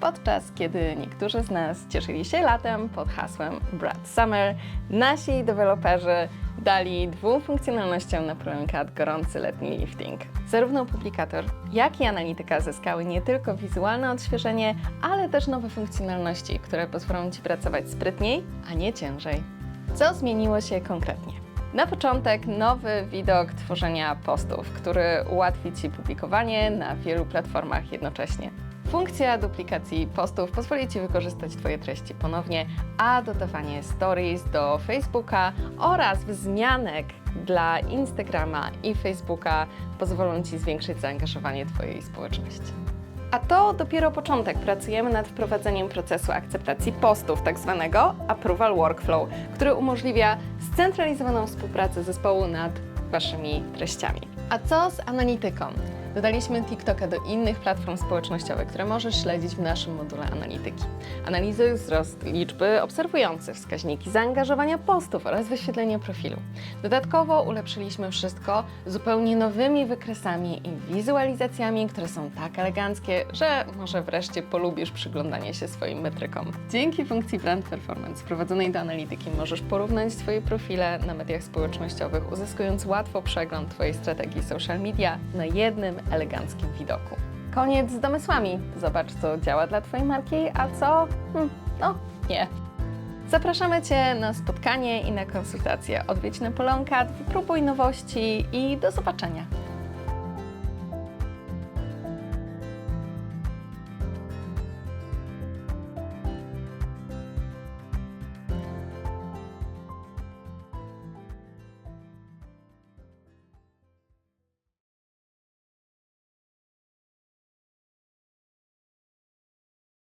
podczas kiedy niektórzy z nas cieszyli się latem pod hasłem Brad Summer, nasi deweloperzy dali dwóm funkcjonalnościom na ProMCAD gorący letni lifting. Zarówno publikator, jak i analityka zyskały nie tylko wizualne odświeżenie, ale też nowe funkcjonalności, które pozwolą Ci pracować sprytniej, a nie ciężej. Co zmieniło się konkretnie? Na początek nowy widok tworzenia postów, który ułatwi Ci publikowanie na wielu platformach jednocześnie. Funkcja duplikacji postów pozwoli Ci wykorzystać Twoje treści ponownie, a dodawanie stories do Facebooka oraz wzmianek dla Instagrama i Facebooka pozwolą Ci zwiększyć zaangażowanie Twojej społeczności. A to dopiero początek. Pracujemy nad wprowadzeniem procesu akceptacji postów, tak zwanego approval workflow, który umożliwia scentralizowaną współpracę zespołu nad Waszymi treściami. A co z analityką? Dodaliśmy TikToka do innych platform społecznościowych, które możesz śledzić w naszym module analityki. Analizuj wzrost liczby obserwujących, wskaźniki zaangażowania postów oraz wyświetlenia profilu. Dodatkowo ulepszyliśmy wszystko zupełnie nowymi wykresami i wizualizacjami, które są tak eleganckie, że może wreszcie polubisz przyglądanie się swoim metrykom. Dzięki funkcji Brand Performance wprowadzonej do analityki możesz porównać Twoje profile na mediach społecznościowych, uzyskując łatwo przegląd Twojej strategii social media na jednym eleganckim widoku. Koniec z domysłami. Zobacz, co działa dla Twojej marki, a co? Hmm, no, nie. Zapraszamy Cię na spotkanie i na konsultacje. Odwiedź Napoleonkat, wypróbuj nowości i do zobaczenia.